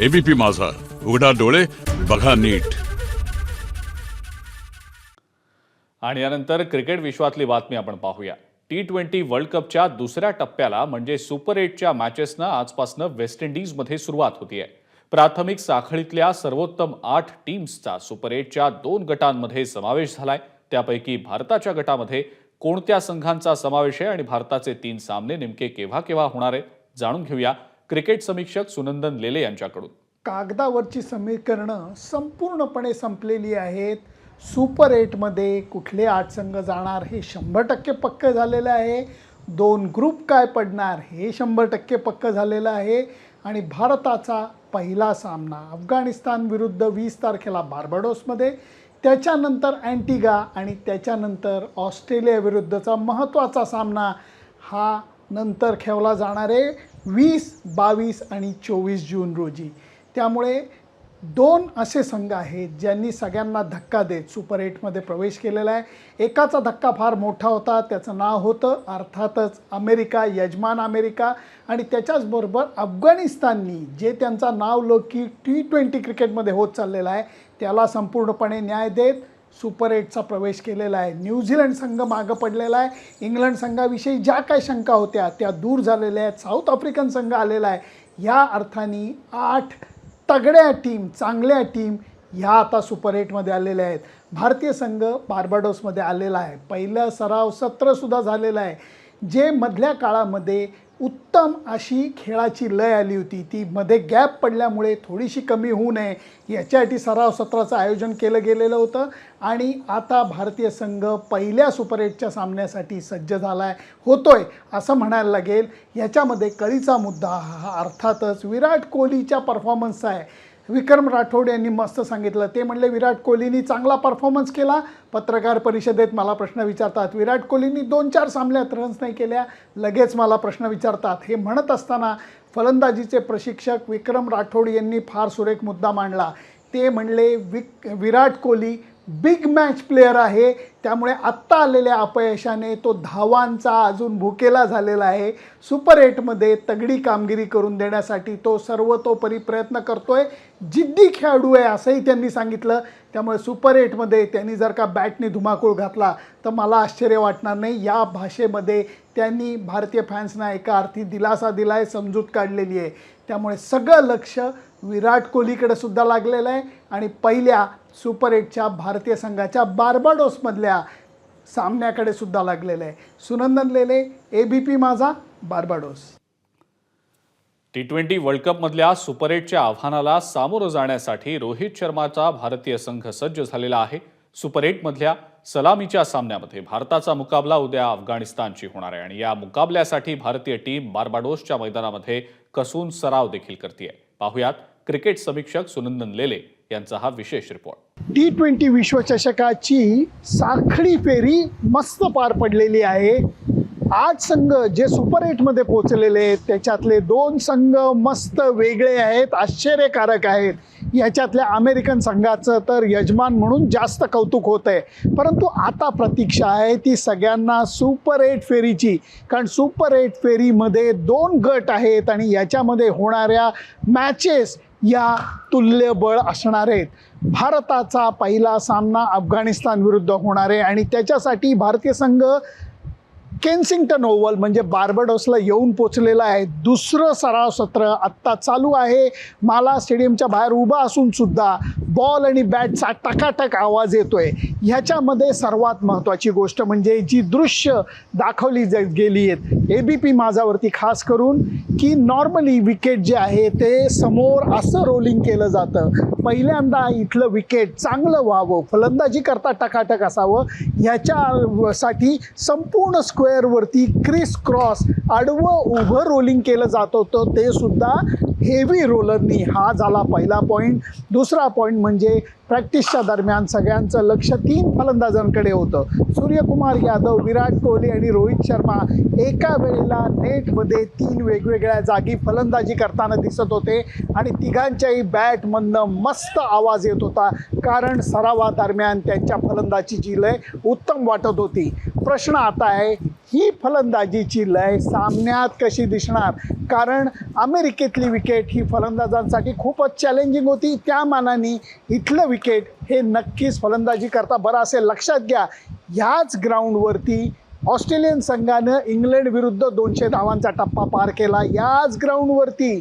ABP माझा. उघडा डोळे बघा नीट. आणि यानंतर क्रिकेट विश्वातली बातमी आपण पाहूया. टी ट्वेंटी वर्ल्ड कपच्या दुसऱ्या टप्प्याला म्हणजे सुपर एटच्या मॅचेसनं आजपासून वेस्ट इंडिजमध्ये सुरुवात होतीये. प्राथमिक साखळीतल्या सर्वोत्तम आठ टीम्सचा सुपर एटच्या दोन गटांमध्ये समावेश झालाय. त्यापैकी भारताच्या गटामध्ये कोणत्या संघांचा समावेश आहे आणि भारताचे तीन सामने नेमके केव्हा केव्हा होणार आहेत जाणून घेऊया. क्रिकेट समीक्षक सुनंदन लेले यांच्याकडून. कागदावरची समीकरणं संपूर्णपणे संपलेली आहेत. सुपर एटमध्ये कुठले आठ संघ जाणार हे शंभर टक्के पक्क झालेलं आहे. दोन ग्रुप काय पडणार हे शंभर टक्के पक्क झालेलं आहे. आणि भारताचा पहिला सामना अफगाणिस्तान विरुद्ध वीस तारखेला बार्बाडोसमध्ये त्याच्यानंतर अँटिगा आणि त्याच्यानंतर ऑस्ट्रेलियाविरुद्धचा महत्त्वाचा सामना हा नंतर खेळला जाणार आहे. वीस बावीस आणि चोवीस जून रोजी. त्यामुळे दोन असे संघ आहेत ज्यांनी सगळ्यांना धक्का देत सुपर एटमध्ये प्रवेश केलेला आहे. एकाचा धक्का फार मोठा होता त्याचं नाव होतं अर्थातच अमेरिका यजमान अमेरिका. आणि त्याच्याचबरोबर अफगाणिस्ताननी जे त्यांचा नाव लोकी टी ट्वेंटी क्रिकेटमध्ये होत चाललेला आहे त्याला संपूर्णपणे न्याय देत सुपर एटचा प्रवेश केलेला आहे. न्यूझीलंड संघ मागं पडलेला आहे. इंग्लंड संघाविषयी ज्या काही शंका होत्या त्या दूर झालेल्या आहेत. साऊथ आफ्रिकन संघ आलेला आहे. या अर्थाने आठ तगड्या टीम चांगल्या टीम ह्या आता सुपर एटमध्ये आलेल्या आहेत. भारतीय संघ बार्बाडोसमध्ये आलेला आहे. पहिलं सराव सत्रसुद्धा झालेलं आहे. जे मधल्या काळामध्ये उत्तम अशी खेळाची लय आली होती ती मध्ये गॅप पडल्यामुळे थोडीशी कमी होऊ नये याच्यासाठी सराव सत्राचं आयोजन केलं गेलेलं होतं. आणि आता भारतीय संघ पहिल्या सुपर एटच्या सामन्यासाठी सज्ज झाला आहे होतोय असं म्हणायला लागेल. याच्यामध्ये कळीचा मुद्दा हा अर्थातच विराट कोहलीच्या परफॉर्मन्सचा आहे. विक्रम राठोड यांनी मस्त सांगितलं. ते म्हणले विराट कोहलीनी चांगला परफॉर्मन्स केला. पत्रकार परिषदेत मला प्रश्न विचारतात विराट कोहलीनी दोन चार सामन्यात रन्स नाही केल्या लगेच मला प्रश्न विचारतात. हे म्हणत असताना फलंदाजीचे प्रशिक्षक विक्रम राठोड यांनी फार सुरेख मुद्दा मांडला. ते म्हणले विक Virat Kohli big match player आहे. त्यामुळे आत्ता आलेल्या अपयशाने तो धावांचा अजून भुकेला झालेला आहे. सुपर एटमध्ये तगडी कामगिरी करून देण्यासाठी तो सर्वतोपरी प्रयत्न करतोय. जिद्दी खेळाडू आहे असंही त्यांनी सांगितलं. त्यामुळे सुपर एटमध्ये त्यांनी जर का बॅटने धुमाकूळ घातला तर मला आश्चर्य वाटणार नाही. या भाषेमध्ये त्यांनी भारतीय फॅन्सना एका अर्थी दिलासा दिला आहे समजूत काढलेली आहे. त्यामुळे सगळं लक्ष विराट कोहलीकडे सुद्धा लागलेलं आहे. आणि पहिल्या सुपर एटच्या भारतीय संघाच्या बार्बाडोसमधल्या सामन्याकडे सुद्धा लागलेलं आहे. Sunandan Lele A B P Majha Barbados. T twenty world कपमधल्या super एटच्या आव्हानाला सामोरं जाण्यासाठी रोहित शर्माचा भारतीय संघ सज्ज झालेला आहे. सुपर एटमधल्या सलामीच्या सामन्यामध्ये भारताचा मुकाबला उद्या अफगाणिस्तानशी होणार आहे आणि या मुकाबल्यासाठी भारतीय टीम बार्बाडोसच्या मैदानामध्ये कसून सराव देखील करते पाहुयात क्रिकेट समीक्षक सुनंदन लेले यांचा हा विशेष रिपोर्ट. टी ट्वेंटी विश्वचषकाची साखळी फेरी मस्त पार पडलेली आहे. आठ संघ जे सुपर एटमध्ये पोचलेले आहेत त्याच्यातले दोन संघ मस्त वेगळे आहेत आश्चर्यकारक आहेत. याच्यातल्या अमेरिकन संघाचं तर यजमान म्हणून जास्त कौतुक होत आहे. परंतु आता प्रतीक्षा आहे ती सगळ्यांना सुपर एट फेरीची. कारण सुपर एट फेरीमध्ये दोन गट आहेत आणि याच्यामध्ये होणाऱ्या मॅचेस या तुल्यबळ असणार आहेत. भारताचा पहिला सामना अफगाणिस्तान विरुद्ध होणार आहे आणि त्याच्यासाठी भारतीय संघ केन्सिंग्टन ओव्हल म्हणजे बार्बडोसला येऊन पोचलेलं आहे. दुसरं सराव सत्र आत्ता चालू आहे. माला स्टेडियमच्या बाहेर उभा असूनसुद्धा बॉल आणि बॅटचा टकाटक आवाज येतो आहे ह्याच्यामध्ये सर्वात महत्त्वाची गोष्ट म्हणजे जी दृश्य दाखवली ज गेली आहेत. ए बी पी माझावरती खास करून की नॉर्मली विकेट जे आहे ते समोर असं रोलिंग केलं जातं. पहिल्यांदा इथलं विकेट चांगलं व्हावं. फलंदाजी करता टकाटक असावं. ह्याच्यासाठी संपूर्ण स्क्वेअर स्क्वेअरवरती क्रिस क्रॉस आडवं उभं रोलिंग केलं जात होतं. ते सुद्धा हेवी रोलरनी हा झाला पहिला पॉईंट दुसरा पॉईंट म्हणजे प्रॅक्टिसच्या दरम्यान सगळ्यांचं लक्ष तीन फलंदाजांकडे होतं. सूर्यकुमार यादव विराट कोहली आणि रोहित शर्मा एका वेळेला नेटमध्ये तीन वेगवेगळ्या जागी फलंदाजी करताना दिसत होते आणि तिघांच्याही बॅटमधनं मस्त आवाज येत होता. कारण सरावादरम्यान त्यांच्या फलंदाजीची लय उत्तम वाटत होती. प्रश्न आता आहे ही फलंदाजीची लय सामन्यात कशी दिसणार? कारण अमेरिकेतली विकेट ही फलंदाजांसाठी खूपच चॅलेंजिंग होती. त्या मानाने इथलं विकेट हे नक्कीच फलंदाजी करता बरं असेल लक्षात घ्या. ह्याच ग्राउंडवरती ऑस्ट्रेलियन संघानं इंग्लंड विरुद्ध दोनशे धावांचा टप्पा पार केला. याच ग्राउंडवरती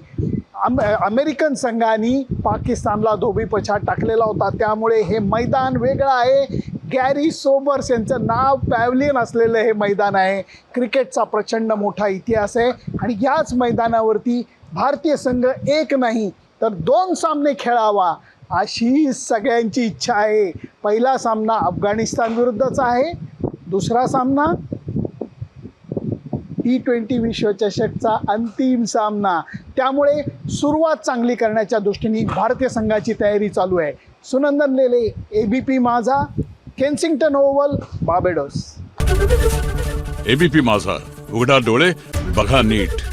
अम अमेरिकन संघाने पाकिस्तानला धोबी पछाड टाकलेला होता. त्यामुळे हे मैदान वेगळं आहे. गॅरी सोबर्स यांचं नाव पॅव्लियन असलेलं हे मैदान आहे. क्रिकेटचा प्रचंड मोठा इतिहास आहे. आणि याच मैदानावरती भारतीय संघ एक नाही तर दोन सामने खेळावा. अशी सगळ्यांची इच्छा आहे. पहिला सामना अफगाणिस्तान विरुद्धचा आहे. दुसरा सामना टी ट्वेंटी विश्वचषकचा अंतिम सामना. त्यामुळे सुरुवात चांगली करण्याच्या दृष्टीने भारतीय संघाची तयारी चालू आहे. Sunandan Lele A B P माझा केन्सिंग्टन ओव्हल बाबेडोस. एबीपी माझा उघडा डोळे बघा नीट.